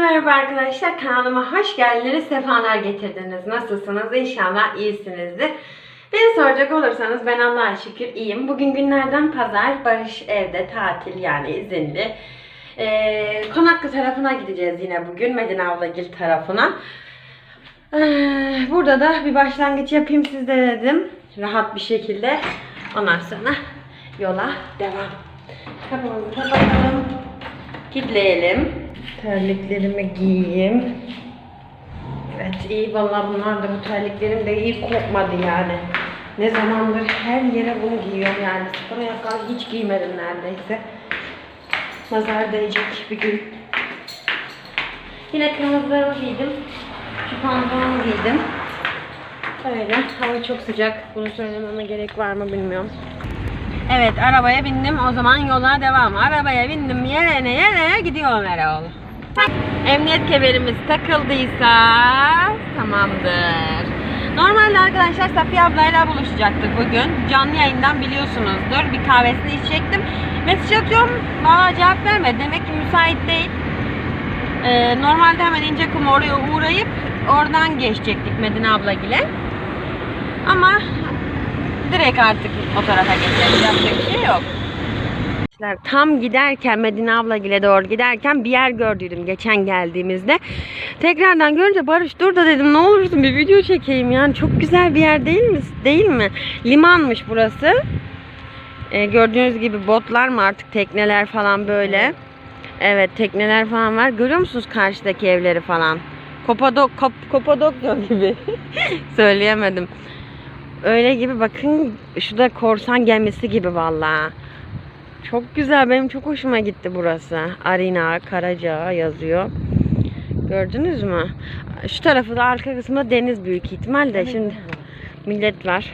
Merhaba arkadaşlar kanalıma hoş geldiniz. Sefalar getirdiniz. Nasılsınız? İnşallah iyisinizdir. Beni soracak olursanız ben Allah'a şükür iyiyim. Bugün günlerden pazar. Barış evde tatil yani izinli. Ee, Konaklı tarafına gideceğiz yine bugün. Medine Ablagil tarafına. Ee, burada da bir başlangıç yapayım sizde dedim. Rahat bir şekilde. Ondan sonra yola devam. Kapımızı kapatalım. Kitleyelim. Terliklerimi giyeyim. Evet iyi vallahi bunlar da bu terliklerim de iyi kopmadı yani. Ne zamandır her yere bunu giyiyorum yani. Spor ayakkabı hiç giymedim neredeyse. Nazar değecek bir gün. Yine kırmızılarımı giydim. Şu pantolonu giydim. Öyle. Hava çok sıcak. Bunu söylememe gerek var mı bilmiyorum. Evet arabaya bindim. O zaman yola devam. Arabaya bindim. Yere ne yere gidiyorum Erol. Emniyet kemerimiz takıldıysa tamamdır. Normalde arkadaşlar Safiye ablayla buluşacaktık bugün. Canlı yayından biliyorsunuzdur. Bir kahvesini içecektim. Mesaj atıyorum. Bana cevap vermedi. Demek ki müsait değil. Ee, normalde hemen İncekum oraya uğrayıp oradan geçecektik Medine ablagile. Ama direkt artık o tarafa geçeceğiz. Yapacak bir şey yok. Arkadaşlar, Tam giderken Medine ablagile doğru giderken bir yer gördüydüm geçen geldiğimizde. Tekrardan görünce Barış dur da dedim ne olursun bir video çekeyim yani çok güzel bir yer değil mi? Değil mi? Limanmış burası. Ee, gördüğünüz gibi botlar mı artık tekneler falan böyle. Evet tekneler falan var. Görüyor musunuz karşıdaki evleri falan? Kopadok, kop, Kopadokya gibi. Söyleyemedim. Öyle gibi bakın şu da korsan gemisi gibi vallahi. Çok güzel. Benim çok hoşuma gitti burası. Arina, Karaca yazıyor. Gördünüz mü? Şu tarafı da arka kısmında deniz büyük ihtimal de. Şimdi millet var.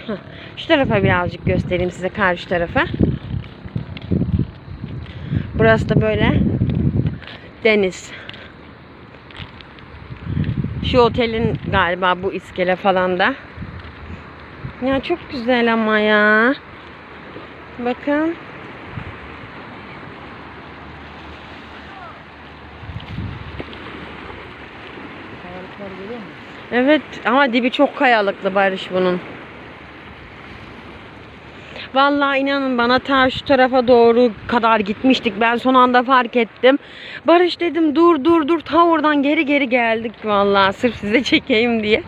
Şu tarafa birazcık göstereyim size karşı tarafa. Burası da böyle deniz. Şu otelin galiba bu iskele falan da. Ya çok güzel ama ya. Bakın. Evet ama dibi çok kayalıklı Barış bunun. Vallahi inanın bana ta şu tarafa doğru kadar gitmiştik. Ben son anda fark ettim. Barış dedim dur dur dur ta oradan geri geri geldik vallahi sırf size çekeyim diye.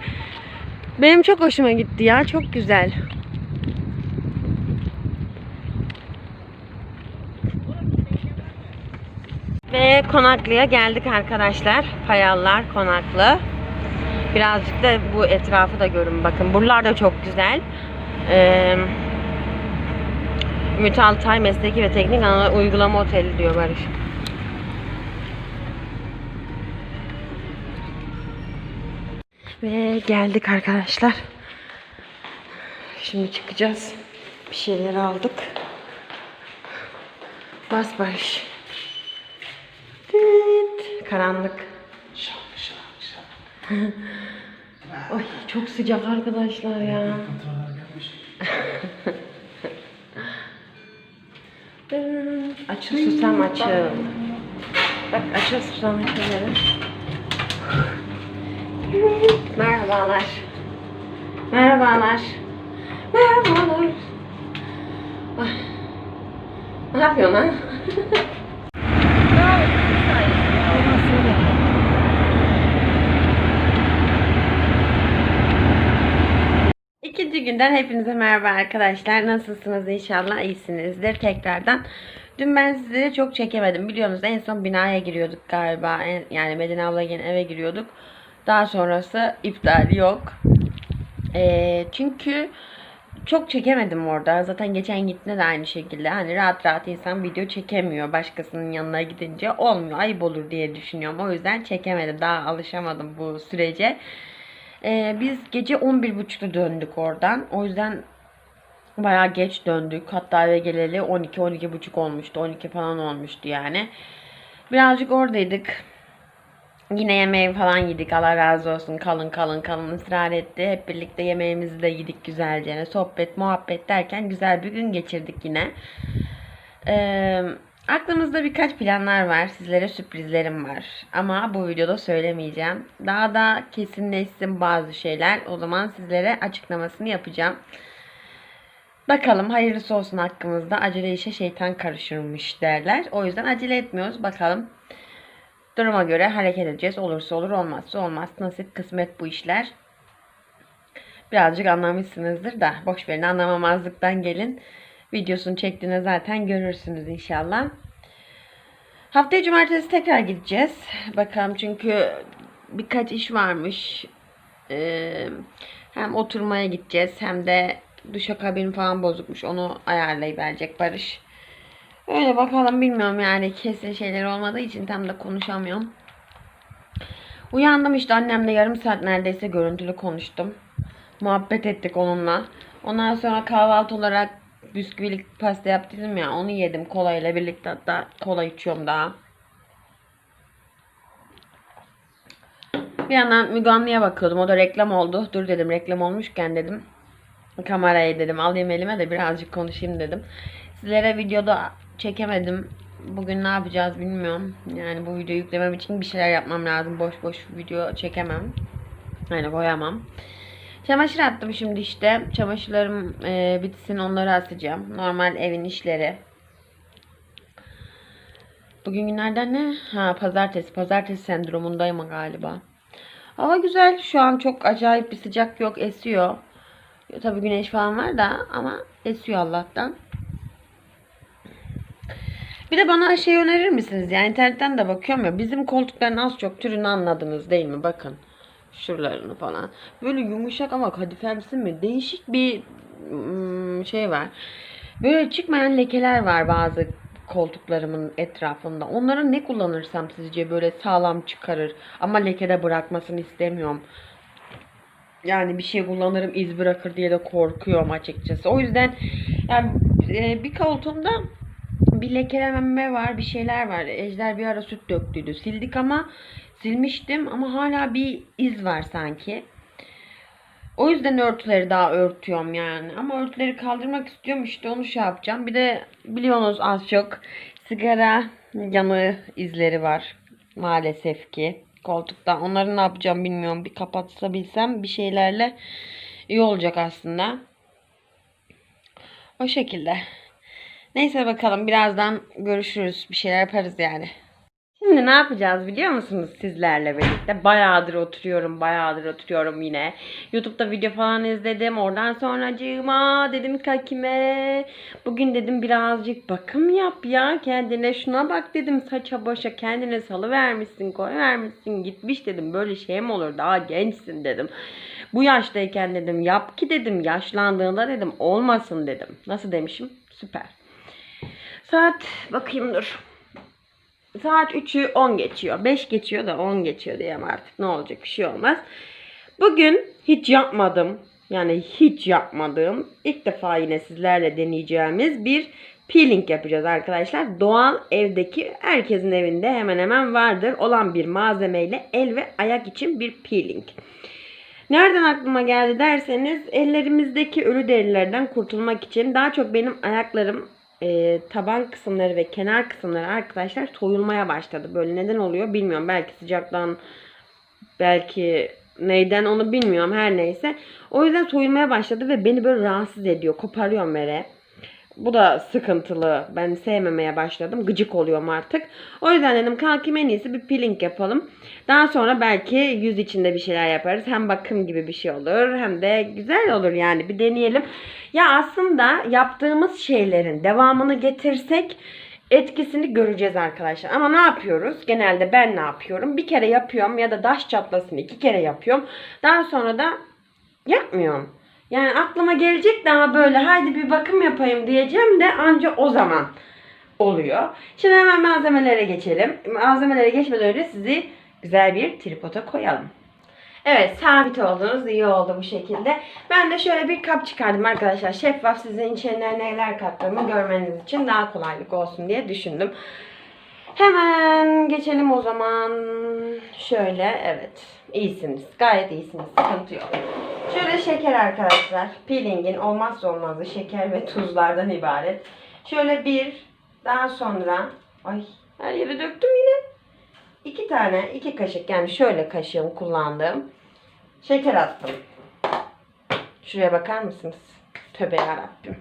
Benim çok hoşuma gitti ya çok güzel. Ve Konaklı'ya geldik arkadaşlar. Payallar Konaklı. Birazcık da bu etrafı da görün bakın. Buralar da çok güzel. Ee, Ümit Mesleki ve Teknik Anadolu Uygulama Oteli diyor Barış. Ve geldik arkadaşlar. Şimdi çıkacağız. Bir şeyler aldık. Bas Barış. Karanlık. Ay çok sıcak arkadaşlar ya. Açıl susam açıl. Bak açıl susam açıl. Merhabalar. Merhabalar. Merhabalar. Ay. Ne yapıyorsun lan? İkinci günden hepinize merhaba arkadaşlar. Nasılsınız? İnşallah iyisinizdir. Tekrardan. Dün ben sizleri çok çekemedim. Biliyorsunuz en son binaya giriyorduk galiba. Yani Medine abla yine eve giriyorduk. Daha sonrası iptal yok. Ee, çünkü çok çekemedim orada. Zaten geçen gittiğinde de aynı şekilde. Hani rahat rahat insan video çekemiyor. Başkasının yanına gidince olmuyor. Ayıp olur diye düşünüyorum. O yüzden çekemedim. Daha alışamadım bu sürece. Ee, biz gece 11.30'da döndük oradan. O yüzden bayağı geç döndük. Hatta eve geleli 12-12.30 olmuştu. 12 falan olmuştu yani. Birazcık oradaydık. Yine yemeği falan yedik. Allah razı olsun. Kalın kalın kalın ısrar etti. Hep birlikte yemeğimizi de yedik güzelce. Sohbet, muhabbet derken güzel bir gün geçirdik yine. Ee, Aklımızda birkaç planlar var. Sizlere sürprizlerim var. Ama bu videoda söylemeyeceğim. Daha da kesinleşsin bazı şeyler. O zaman sizlere açıklamasını yapacağım. Bakalım hayırlısı olsun hakkımızda. Acele işe şeytan karışırmış derler. O yüzden acele etmiyoruz. Bakalım. Duruma göre hareket edeceğiz. Olursa olur, olmazsa olmaz. Nasip, kısmet bu işler. Birazcık anlamışsınızdır da. Boş verin anlamamazlıktan gelin. Videosunu çektiğinde zaten görürsünüz inşallah. Haftaya cumartesi tekrar gideceğiz. Bakalım çünkü birkaç iş varmış. Ee, hem oturmaya gideceğiz hem de duşakabin falan bozukmuş. Onu ayarlayıverecek Barış. Öyle bakalım bilmiyorum yani kesin şeyler olmadığı için tam da konuşamıyorum. Uyandım işte annemle yarım saat neredeyse görüntülü konuştum. Muhabbet ettik onunla. Ondan sonra kahvaltı olarak bisküvilik pasta yaptım ya onu yedim kolayla birlikte hatta kola içiyorum daha. Bir yandan Müge bakıyordum. O da reklam oldu. Dur dedim reklam olmuşken dedim. Kamerayı dedim alayım elime de birazcık konuşayım dedim. Sizlere videoda çekemedim. Bugün ne yapacağız bilmiyorum. Yani bu videoyu yüklemem için bir şeyler yapmam lazım. Boş boş video çekemem. Yani koyamam. Çamaşır attım şimdi işte. Çamaşırlarım e, bitsin onları asacağım. Normal evin işleri. Bugün günlerden ne? Ha pazartesi. Pazartesi sendromundayım galiba. Hava güzel. Şu an çok acayip bir sıcak yok. Esiyor. Tabii güneş falan var da ama esiyor Allah'tan. Bir de bana şey önerir misiniz? Yani internetten de bakıyorum ya. Bizim koltukların az çok türünü anladınız değil mi? Bakın. Şuralarını falan. Böyle yumuşak ama kadifemsi mi? Değişik bir ım, şey var. Böyle çıkmayan lekeler var bazı koltuklarımın etrafında. Onlara ne kullanırsam sizce böyle sağlam çıkarır. Ama lekede bırakmasını istemiyorum. Yani bir şey kullanırım iz bırakır diye de korkuyorum açıkçası. O yüzden yani e, bir koltuğumda bir lekelenme var, bir şeyler var. Ejder bir ara süt döktüydü. Sildik ama silmiştim ama hala bir iz var sanki. O yüzden örtüleri daha örtüyorum yani. Ama örtüleri kaldırmak istiyorum işte onu şey yapacağım. Bir de biliyorsunuz az çok sigara yanı izleri var. Maalesef ki koltukta. Onları ne yapacağım bilmiyorum. Bir kapatsabilsem bir şeylerle iyi olacak aslında. O şekilde. Neyse bakalım birazdan görüşürüz. Bir şeyler yaparız yani. Şimdi ne yapacağız biliyor musunuz sizlerle birlikte? Bayağıdır oturuyorum, bayağıdır oturuyorum yine. YouTube'da video falan izledim. Oradan sonra dedim kakime. Bugün dedim birazcık bakım yap ya. Kendine şuna bak dedim. Saça başa kendine salı vermişsin, koy vermişsin. Gitmiş dedim. Böyle şey mi olur? Daha gençsin dedim. Bu yaştayken dedim yap ki dedim. Yaşlandığında dedim olmasın dedim. Nasıl demişim? Süper. Saat bakayım dur. Saat 3'ü 10 geçiyor. 5 geçiyor da 10 geçiyor diyeyim artık. Ne olacak bir şey olmaz. Bugün hiç yapmadım. Yani hiç yapmadığım ilk defa yine sizlerle deneyeceğimiz bir peeling yapacağız arkadaşlar. Doğal evdeki herkesin evinde hemen hemen vardır olan bir malzemeyle el ve ayak için bir peeling. Nereden aklıma geldi derseniz ellerimizdeki ölü derilerden kurtulmak için daha çok benim ayaklarım e, taban kısımları ve kenar kısımları arkadaşlar soyulmaya başladı. Böyle neden oluyor bilmiyorum. Belki sıcaktan belki neyden onu bilmiyorum her neyse. O yüzden soyulmaya başladı ve beni böyle rahatsız ediyor. Koparıyorum böyle. Bu da sıkıntılı. Ben sevmemeye başladım. Gıcık oluyorum artık. O yüzden dedim kalkayım en iyisi bir peeling yapalım. Daha sonra belki yüz içinde bir şeyler yaparız. Hem bakım gibi bir şey olur hem de güzel olur yani. Bir deneyelim. Ya aslında yaptığımız şeylerin devamını getirsek etkisini göreceğiz arkadaşlar. Ama ne yapıyoruz? Genelde ben ne yapıyorum? Bir kere yapıyorum ya da daş çatlasın iki kere yapıyorum. Daha sonra da yapmıyorum. Yani aklıma gelecek de ama böyle haydi bir bakım yapayım diyeceğim de anca o zaman oluyor. Şimdi hemen malzemelere geçelim. Malzemelere geçmeden önce sizi güzel bir tripoda koyalım. Evet sabit oldunuz. iyi oldu bu şekilde. Ben de şöyle bir kap çıkardım arkadaşlar. Şeffaf sizin içine neler kattığımı görmeniz için daha kolaylık olsun diye düşündüm. Hemen geçelim o zaman. Şöyle evet. İyisiniz. Gayet iyisiniz. Sıkıntı yok. Şöyle şeker arkadaşlar. Peelingin olmazsa olmazı şeker ve tuzlardan ibaret. Şöyle bir Daha sonra ay her yere döktüm yine. İki tane, iki kaşık yani şöyle kaşığım kullandığım şeker attım. Şuraya bakar mısınız? Tövbe yarabbim.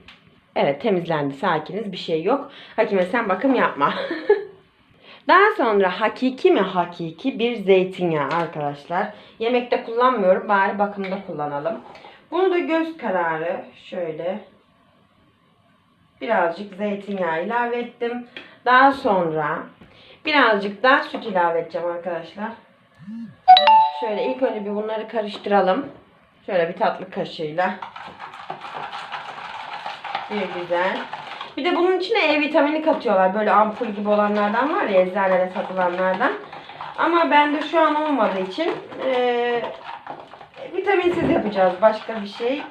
Evet temizlendi sakiniz bir şey yok. Hakime sen bakım yapma. Daha sonra hakiki mi hakiki bir zeytinyağı arkadaşlar. Yemekte kullanmıyorum bari bakımda kullanalım. Bunu da göz kararı şöyle birazcık zeytinyağı ilave ettim. Daha sonra birazcık daha süt ilave edeceğim arkadaşlar. Şöyle ilk önce bir bunları karıştıralım. Şöyle bir tatlı kaşığıyla. Bir güzel. Bir de bunun içine E vitamini katıyorlar. Böyle ampul gibi olanlardan var ya eczanede satılanlardan. Ama bende şu an olmadığı için eee, vitaminsiz yapacağız. Başka bir şey,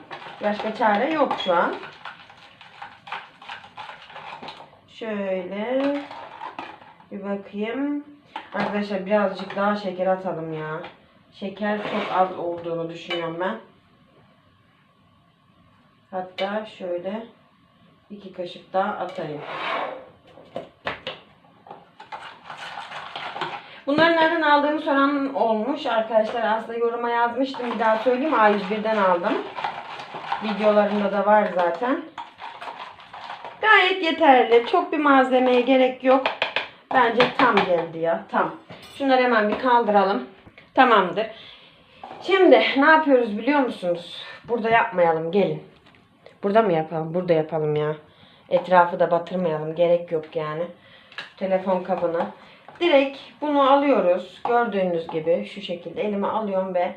başka çare yok şu an. Şöyle bir bakayım. Arkadaşlar birazcık daha şeker atalım ya. Şeker çok az olduğunu düşünüyorum ben. Hatta şöyle iki kaşık daha atayım. Bunları nereden aldığımı soran olmuş. Arkadaşlar aslında yoruma yazmıştım. Bir daha söyleyeyim. A101'den aldım. Videolarımda da var zaten. Gayet yeterli. Çok bir malzemeye gerek yok. Bence tam geldi ya. Tam. Şunları hemen bir kaldıralım. Tamamdır. Şimdi ne yapıyoruz biliyor musunuz? Burada yapmayalım. Gelin. Burada mı yapalım? Burada yapalım ya. Etrafı da batırmayalım. Gerek yok yani. Telefon kabını. Direkt bunu alıyoruz. Gördüğünüz gibi şu şekilde elime alıyorum ve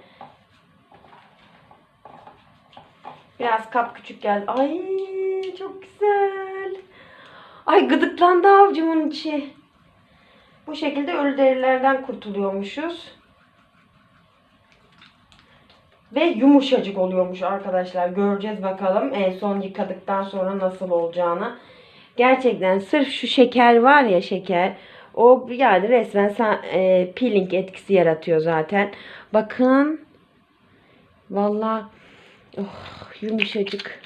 biraz kap küçük geldi. Ay çok güzel. Ay gıdıklandı avcumun içi. Bu şekilde ölü derilerden kurtuluyormuşuz. Ve yumuşacık oluyormuş arkadaşlar. Göreceğiz bakalım en son yıkadıktan sonra nasıl olacağını. Gerçekten sırf şu şeker var ya şeker. O yani resmen e, peeling etkisi yaratıyor zaten. Bakın. Vallahi oh, yumuşacık.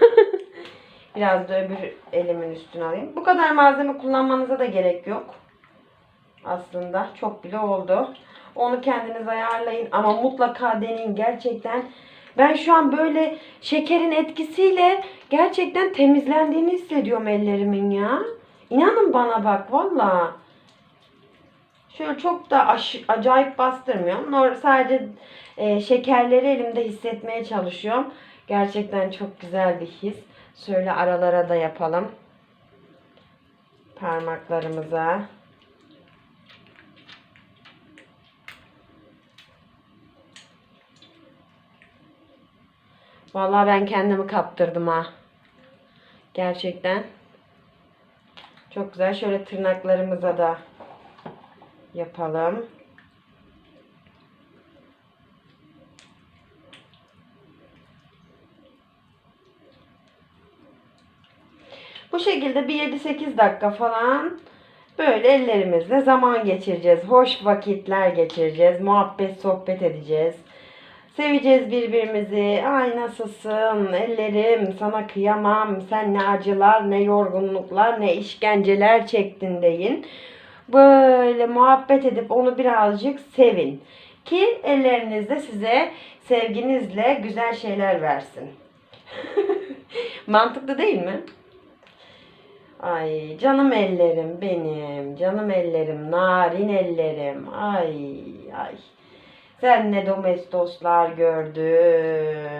Biraz da öbür elimin üstüne alayım. Bu kadar malzeme kullanmanıza da gerek yok. Aslında çok bile oldu. Onu kendiniz ayarlayın ama mutlaka deneyin gerçekten. Ben şu an böyle şekerin etkisiyle gerçekten temizlendiğini hissediyorum ellerimin ya. İnanın bana bak valla. Şöyle çok da acayip bastırmıyorum. Nor- sadece e, şekerleri elimde hissetmeye çalışıyorum. Gerçekten çok güzel bir his. Şöyle aralara da yapalım. Parmaklarımıza. Vallahi ben kendimi kaptırdım ha. Gerçekten. Çok güzel. Şöyle tırnaklarımıza da yapalım. Bu şekilde bir 7-8 dakika falan böyle ellerimizle zaman geçireceğiz. Hoş vakitler geçireceğiz. Muhabbet, sohbet edeceğiz. Seveceğiz birbirimizi. Ay nasılsın? Ellerim sana kıyamam. Sen ne acılar, ne yorgunluklar, ne işkenceler çektin deyin. Böyle muhabbet edip onu birazcık sevin. Ki elleriniz de size sevginizle güzel şeyler versin. Mantıklı değil mi? Ay canım ellerim benim. Canım ellerim. Narin ellerim. Ay ay. Sen ne domestoslar gördün.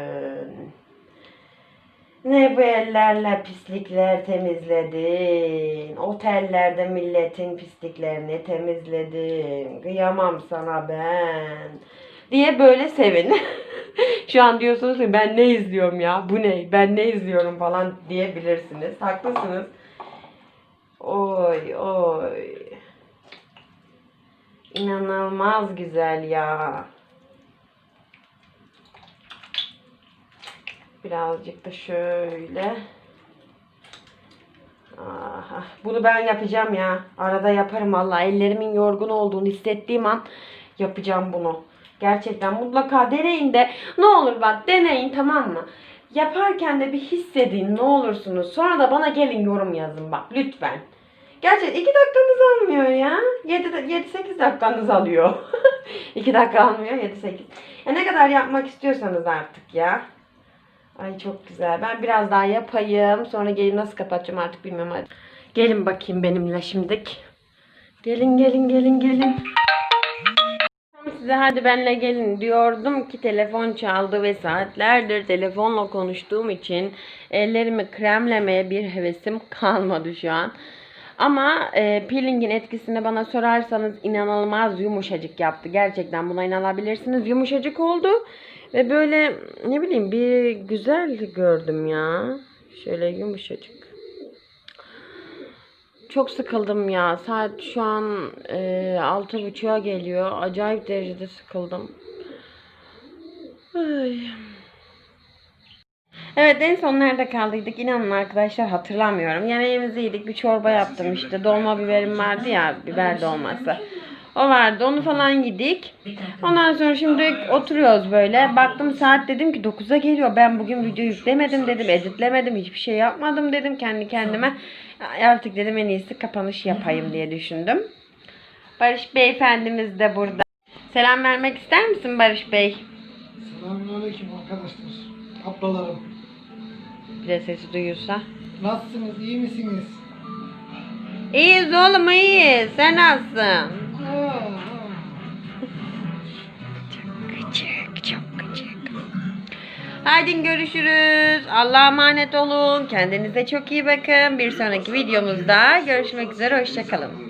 Ne bu ellerle pislikler temizledin. Otellerde milletin pisliklerini temizledin. Kıyamam sana ben. Diye böyle sevin. Şu an diyorsunuz ki ben ne izliyorum ya? Bu ne? Ben ne izliyorum falan diyebilirsiniz. Haklısınız. Oy oy. İnanılmaz güzel ya. Birazcık da şöyle. Aha, bunu ben yapacağım ya. Arada yaparım valla. Ellerimin yorgun olduğunu hissettiğim an yapacağım bunu. Gerçekten mutlaka deneyin de ne olur bak deneyin tamam mı? Yaparken de bir hissedin ne olursunuz. Sonra da bana gelin yorum yazın bak lütfen. Gerçekten 2 dakikanız almıyor ya. 7-8 dakikanız alıyor. 2 dakika almıyor 7-8. Ya ne kadar yapmak istiyorsanız artık ya. Ay çok güzel. Ben biraz daha yapayım. Sonra gelin nasıl kapatacağım artık bilmiyorum. Hadi. Gelin bakayım benimle şimdik. Gelin gelin gelin gelin. Size hadi benle gelin diyordum ki telefon çaldı ve saatlerdir telefonla konuştuğum için ellerimi kremlemeye bir hevesim kalmadı şu an. Ama e, peelingin etkisini bana sorarsanız inanılmaz yumuşacık yaptı. Gerçekten buna inanabilirsiniz. Yumuşacık oldu. Ve böyle ne bileyim bir güzel gördüm ya. Şöyle yumuşacık. Çok sıkıldım ya. Saat şu an e, altı buçuğa geliyor. Acayip derecede sıkıldım. Ay. Evet en son nerede kaldıydık inanın arkadaşlar hatırlamıyorum. Yemeğimizi yedik bir çorba yaptım işte dolma biberim vardı ya biber dolması. O vardı onu falan yedik. Ondan sonra şimdi oturuyoruz böyle. Baktım saat dedim ki 9'a geliyor. Ben bugün video yüklemedim dedim. Editlemedim. Hiçbir şey yapmadım dedim kendi kendime. Artık dedim en iyisi kapanış yapayım diye düşündüm. Barış Beyefendimiz de burada. Selam vermek ister misin Barış Bey? Selamünaleyküm arkadaşlar. Ablalarım. Bir de sesi duyulsa. Nasılsınız? iyi misiniz? İyiyiz oğlum iyiyiz. Sen nasılsın? Aa, Küçük, çok küçük. Haydi görüşürüz. Allah'a emanet olun. Kendinize çok iyi bakın. Bir sonraki videomuzda görüşmek üzere. Hoşçakalın.